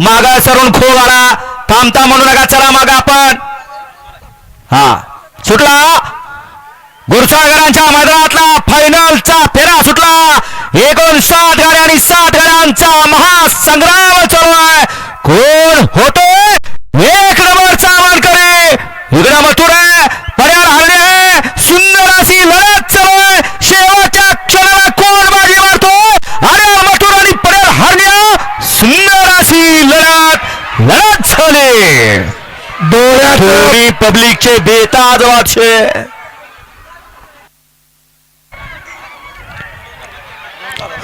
मागा सरून खो गाडा थांबता म्हणू नका चला मागा आपण. हा सुटला? गुरसागरांच्या मैदानातला फायनलचा फेरा सुटला. एकोणसाठ गाड्या आणि साठ गाड्यांचा महासंग्राम चालू आहे. कोण होतोय एक नंबरचा मानकरी इकडं मथुर आहे पर्यार हरणे आहे सुंदर अशी लढत चालू आहे शेवटच्या क्षणाला कोण बाजी मारतो अरे मथुर आणि पर्यार हरणे सुंदर अशी लढत लढत झाली डोळ्यात दोन्ही पब्लिकचे बेताज वाचे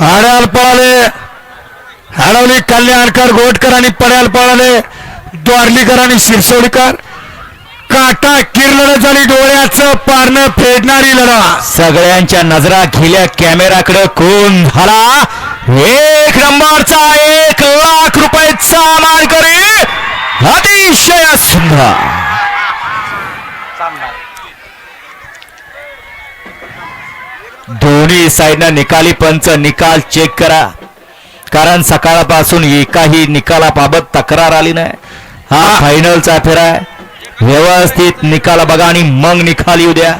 हाडाल पळाले. हडवली कल्याणकर गोटकर आणि पड्याल पळाले. द्वारलीकर आणि शिरसोडीकर. काटा किर लढत झाली डोळ्याचं पारणं फेडणारी लढा. सगळ्यांच्या नजरा गेल्या कॅमेराकडे कोण झाला एक नंबरचा एक लाख रुपयाचा मानकरी अतिशय सुंदर दोन्ही साईडनं निकाली पंच निकाल चेक करा. कारण सकाळपासून एकाही निकालाबाबत तक्रार आली नाही. हा फायनलचा फेरा आहे. व्यवस्थित निकाल बघा आणि मग निकाल येऊ द्या.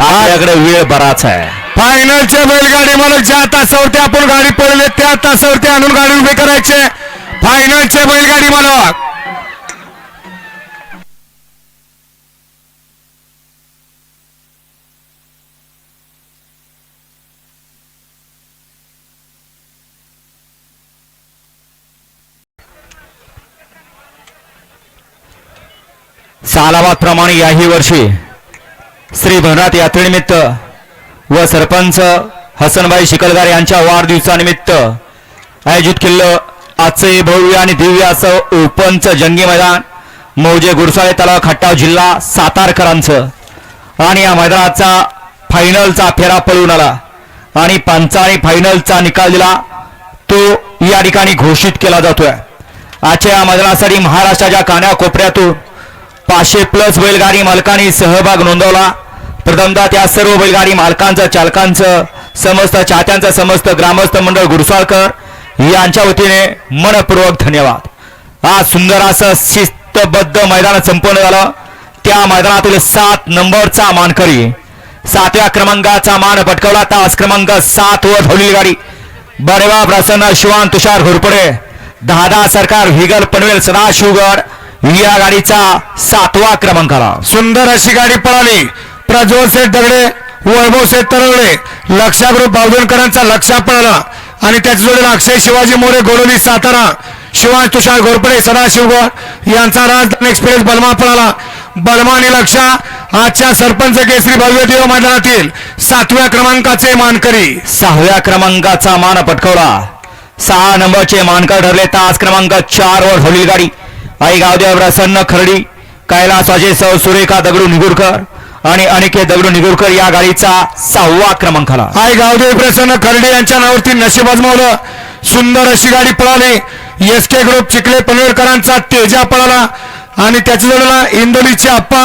आपल्याकडे वेळ बराच आहे. फायनलच्या बैलगाडी मला ज्या तासावरती आपण गाडी पडले त्या तासावरती आणून गाडी उभे करायचे फायनलचे बैलगाडी मालक सालाबाद प्रमाणे याही वर्षी श्री भवनाथ यात्रेनिमित्त व सरपंच हसनबाई शिकलगार यांच्या वाढदिवसानिमित्त आयोजित केलेलं आजचे भव्य आणि दिव्य असं ओपनचं जंगी मैदान मौजे गुरसाळे तलाव खट्टाव जिल्हा सातारकरांचं. आणि या मैदानाचा फायनलचा फेरा पळून आला. आणि पंचाने फायनलचा निकाल दिला. तो या ठिकाणी घोषित केला जातोय. आजच्या या मैदानासाठी महाराष्ट्राच्या कानाकोपऱ्यातून पाचशे प्लस बैलगाडी मालकांनी सहभाग नोंदवला. प्रथमदा त्या सर्व बैलगाडी मालकांचं चालकांचं समस्त चाहत्यांचं समस्त ग्रामस्थ मंडळ गुरसाळकर यांच्या वतीने मनपूर्वक धन्यवाद. आज सुंदर असं शिस्तबद्ध मैदान संपन्न झालं. त्या मैदानातील सात नंबरचा मानकरी सातव्या क्रमांकाचा मान पटकवला. तास क्रमांक सात वर धवलेली गाडी. बरेवा प्रसन्न शिवान तुषार घोरपडे दादा सरकार व्हिगल पनवेल सदाशिवगड या गाडीचा सातवा क्रमांक आला. सुंदर अशी गाडी पळाली. प्रज्वल सेठ दगडे वैभव सेठ तरवडे लक्षाग्रुप बावधनकरांचा लक्षा पळाला. आणि त्याच्या जोडीला अक्षय शिवाजी मोरे गोडोली सातारा शिवाज तुषार घोरपडे सदाशिवगड यांचा राजधानी एक्सप्रेस बलमा पळाला. बलमा आणि लक्षा आजच्या सरपंच केसरी भव्य देव मैदानातील सातव्या क्रमांकाचे मानकरी. सहाव्या क्रमांकाचा मान पटकवला. सहा नंबरचे मानकर ठरले. तास क्रमांक चार वर धवली गाडी. आई गावदेव प्रसन्न खरडी कैलासवाचे सौ सुरेखा दगडू निगुरकर आणि अनिकेत दगडू निगुरकर या गाडीचा सहावा क्रमांक आला आई गावदेव प्रसन्न खर्डे यांच्या नावावरती नशीब आजमावलं सुंदर अशी गाडी पळाली. एस के ग्रुप चिखले पनवेलकरांचा तेजा पळाला आणि त्याच्या जोडीला इंदोलीचे आप्पा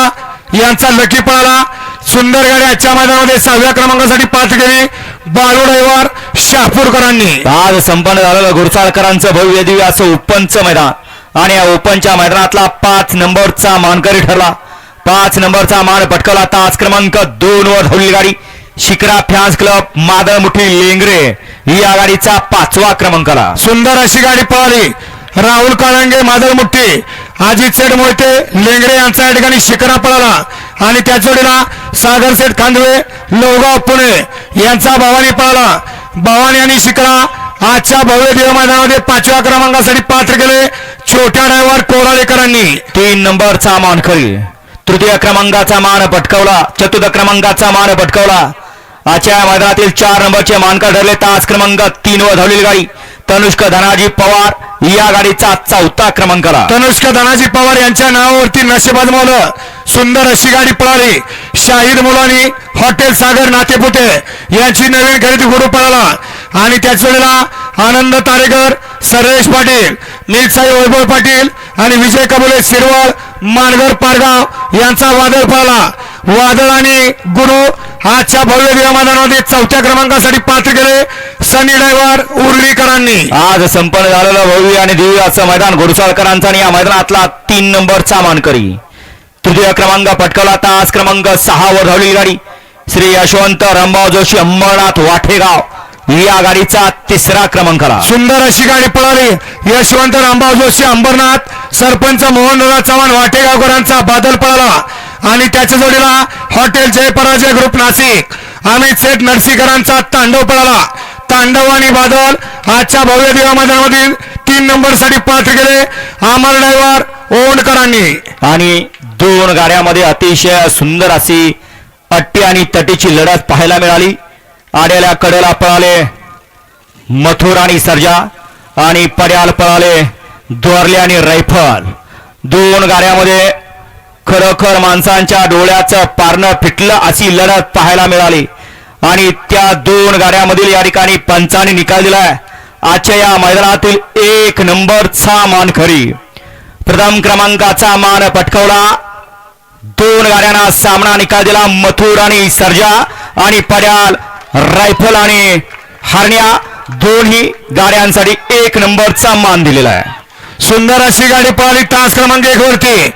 यांचा लकी पळाला. सुंदर गाडी आजच्या मैदानामध्ये सहाव्या क्रमांकासाठी पात्र केली. बालू रविवार शहापूरकरांनी. आज संपन्न झालेलं गुरसाळकरांचं भव्य दिव्य असं ओपनचं मैदान. आणि या ओपनच्या मैदानातला पाच नंबरचा मानकरी ठरला. पाच नंबरचा मान पटकवला. तास क्रमांक दोन वर धावली गाडी. Shikra fans club Madalmuthi Lengre. या गाडीचा पाचवा क्रमांकाला. सुंदर अशी गाडी पळाली राहुल काळंगे मादळमुट्टी अजित सेठ मोहिते लेंगरे यांचा या ठिकाणी शिकरा पळाला. आणि त्या जोडीला सागर सेठ खांदवे लोगाव पुणे यांचा भवानी पळाला. भवानी आणि शिकरा आजच्या भव्य देव मैदानामध्ये पाचव्या क्रमांकासाठी पात्र केले छोट्या ड्रायव्हर कोराळेकरांनी तीन नंबरचा मानकरी तृतीय क्रमांकाचा मान पटकवला चतुर्थ क्रमांकाचा मान पटकवला. आजच्या मैदानातील चार नंबरचे मानकर ठरले. तास क्रमांक तीन वर धावलेली गाडी तनुष्क धनाजी पवार या गाडीचा चौथा क्रमांक आला धनाजी पवार यांच्या नावावरती नशीब आजमावलं सुंदर अशी गाडी पळाली. शाहीद मुलानी हॉटेल सागर नातेपुते यांची नवीन खरेदी गुरु पळाला? आणि त्याच वेळेला आनंद तारेकर सर्वेश पाटील मिरसाई वैभव पाटील आणि विजय कबुले शिरवळ मानगर पारगाव यांचा वादळ पळाला वादळ आणि गुरु आजच्या भव्य विमानामध्ये चौथ्या क्रमांकासाठी पात्र केले सनी ड्रायव्हर उर्लीकरांनी आज संपन्न झालेलं भव्य आणि दिव्य असं मैदान घोडसाळकरांचा आणि या मैदानातला तीन नंबरचा मानकरी. तृतीय क्रमांक पटकावला तास क्रमांक सहा वर धावलेली गाडी. श्री यशवंत रामभाऊ जोशी अंबरनाथ वाठेगाव. या गाडीचा तिसरा क्रमांकाला सुंदर अशी गाडी पळाली. यशवंत रामभाऊ जोशी अंबरनाथ सरपंच मोहनराव चव्हाण वाटेगावकरांचा बादल पळाला. आणि त्याच्या जोडीला हॉटेल जय पराजय ग्रुप नाशिक अमित सेठ नरसीकरांचा तांडव पळाला. तांडव आणि बादल आजच्या भव्य दिवा मैदानामधील तीन नंबरसाठी पात्र गेले अमर ड्रायव्हर ओंडकरांनी. आणि दोन गाड्यामध्ये अतिशय सुंदर अशी अट्टी आणि तटीची लढत पाहायला मिळाली. आड्याला कडेला पळाले. मथुर आणि सर्जा आणि पड्याल पळाले. दोरले आणि रायफल दोन गाड्यामध्ये खरोखर माणसांच्या डोळ्याचं पारणं फिटलं अशी लढत पाहायला मिळाली. आणि त्या दोन गाड्यामधील या ठिकाणी पंचाने निकाल दिलाय. आजच्या या मैदानातील एक नंबरचा मानखरी प्रथम क्रमांकाचा मान पटकवला. दोन गाड्यांना सामना निकाल दिला मथुर आणि सर्जा आणि पड्याल. रायफल आणि हरण्या दोन्ही गाड्यांसाठी एक नंबरचा मान दिलेला आहे. सुंदर अशी गाडी पळाली तास क्रमांक एक वरती.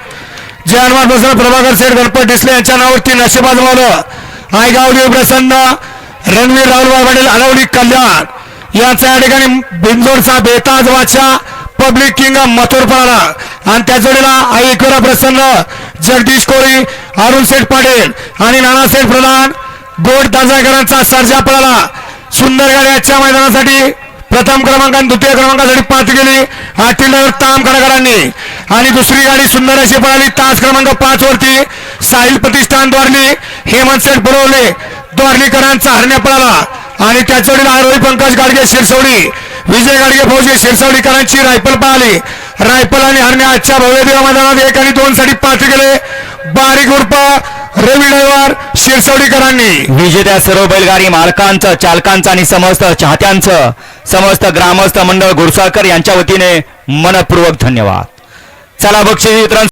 जे हनुमान प्रभाकर सेठ गणपत डिसले यांच्या नावावरती नशिबाद मावलं आयगाव देव प्रसन्न रणवीर राहुल पाटील अनवली कल्याण. यांचा या ठिकाणी बिंदोरचा बेताज वाचा पब्लिक किंग मथुर आणि त्या जोडीला आई एकवेरा प्रसन्न जगदीश कोळी अरुण सेठ पाटील आणि नानासेठ प्रधान. गोड ताजाकरांचा सर्जा पळाला सुंदर गाडी मैदानासाठी प्रथम क्रमांक आणि द्वितीय क्रमांकासाठी पाच गेली. आठील ताम कलाकारांनी. आणि दुसरी गाडी सुंदर अशी पळाली. तास क्रमांक पाच वरती साहिल प्रतिष्ठान द्वारली. हेमंत सेठ बरोवले द्वारलीकरांचा हरण्या पळाला. आणि त्याचवडील आरोही पंकज गाडगे शिरसवडी. विजय गाडगे फौजी शिरसवडीकरांची रायफल पळाली. रायफल आणि हरण्या आजच्या भव्य देवा मैदानात एक आणि दोन साठी पाच गेले. बारीक रवी ड्रायव्हर शिरसवडीकरांनी विजेत्या सर्व बैलगाडी मालकांचं चालकांचं आणि समस्त चाहत्यांचं समस्त ग्रामस्थ मंडळ गुरसाळकर यांच्या वतीने मनपूर्वक धन्यवाद. चला बक्षीस वितरण